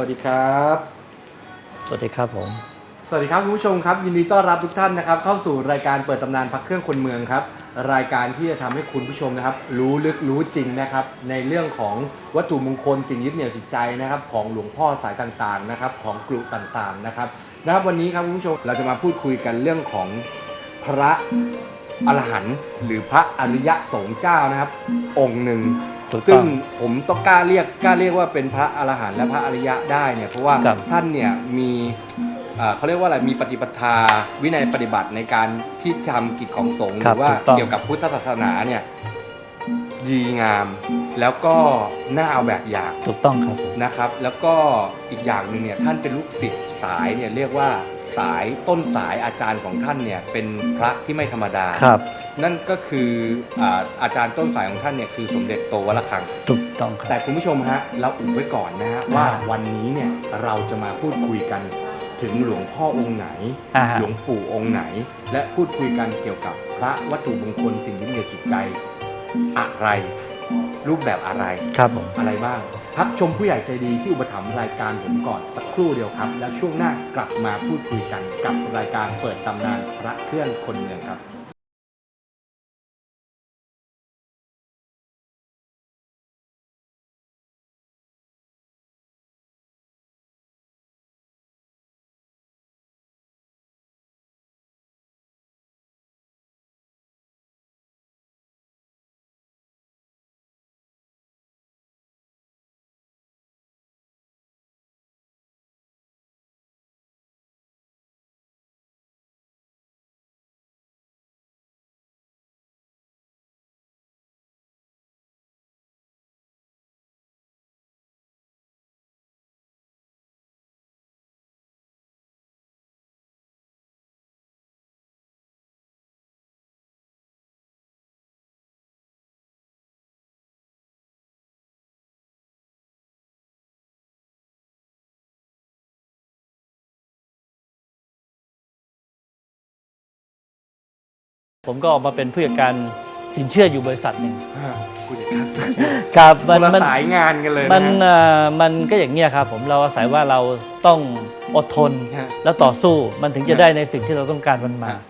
วัสดีครับ สวัสดีครับผม สวัสดีครับคุณผู้ชมครับ ยินดีต้อนรับทุกท่านนะครับ เข้าสู่รายการเปิดตำนานพักเครื่องคนเมืองครับ รายการที่จะทำให้คุณผู้ชมนะครับ รู้ลึกรู้จริงนะครับ ในเรื่องของวัตถุมงคลสิ่งยึดเหนี่ยวจิตใจนะครับ ของหลวงพ่อสายต่างๆนะครับ ของกลุ่ต่างๆนะครับนะครับวันนี้ครับคุณผู้ชมเราจะมาพูดคุยกันเรื่องของพระอรหันต์หรือพระอริยสงฆ์เจ้านะครับ องค์หนึ่ง ถูกซึ่ต้งองผมต้องกล้าเรียกกล้าเรียกว่าเป็นพระอรหันต์และพระอริยะได้เนี่ยเพราะว่าครับ ท่านเนี่ยมีเอ่อเขาเรียกว่าอะไรมีปฏิปทาวินัยปฏิบัติในการที่ทำกิจของสงฆ์หครัรืบอว่าถูกต้อง เกี่ยวกับพุทธศาสนาเนี่ยดีงาม แล้วก็น่าเอาแบบอย่าง ถูกต้องครับผมนะครับแล้วก็อีกอย่างหนึ่งเนี่ยท่านเป็นลูกศิษย์สายเนี่ยเรียกว่า สายต้นสายอาจารย์ของท่านเนี่ยเป็นพระที่ไม่ธรรมดา ครับ นั่นก็คืออาอาจารย์ต้นสายของท่านเนี่ยคือสมเด็จโตวรคัง ถูกต้องคแต่รับคุณผู้ชมฮะเราอุบไว้ก่อนนะฮะอ่าว่าวันนี้เนี่ยเราจะมาพูดคุยกันถึงหลวงพ่อองค์ไหน อ่าฮะ หลวงปู่องค์ไหน และพูดคุยกันเกี่ยวกับพระวัตถุมงคลสิ่งยึดเหนี่ยวจิตใจอะไร รูปแบบอะไรครับผม อะไรบ้างพักชมผู้ใหญ่ใจดีที่อุปถัมภ์รายการผมก่อนสักครู่เดียวครับ แล้วช่วงหน้ากลับมาพูดคุยกันกับรายการเปิดตำนานพระเครื่องคนเมืองครับ ผมก็ออกมาเป็นผู้จัดการสินเชื่ออยู่บริษัทหนึ่งผู้จัดการครับคมันนละมันสายงานกันเลยมันนะเอ่อมันก็อย่างเงี้ยครับผมเราอาศัยว่าเราต้องอดทนฮะแล้วต่อสู้มันถึงจะได้ในสิ่งที่เราต้องการมันมาฮะ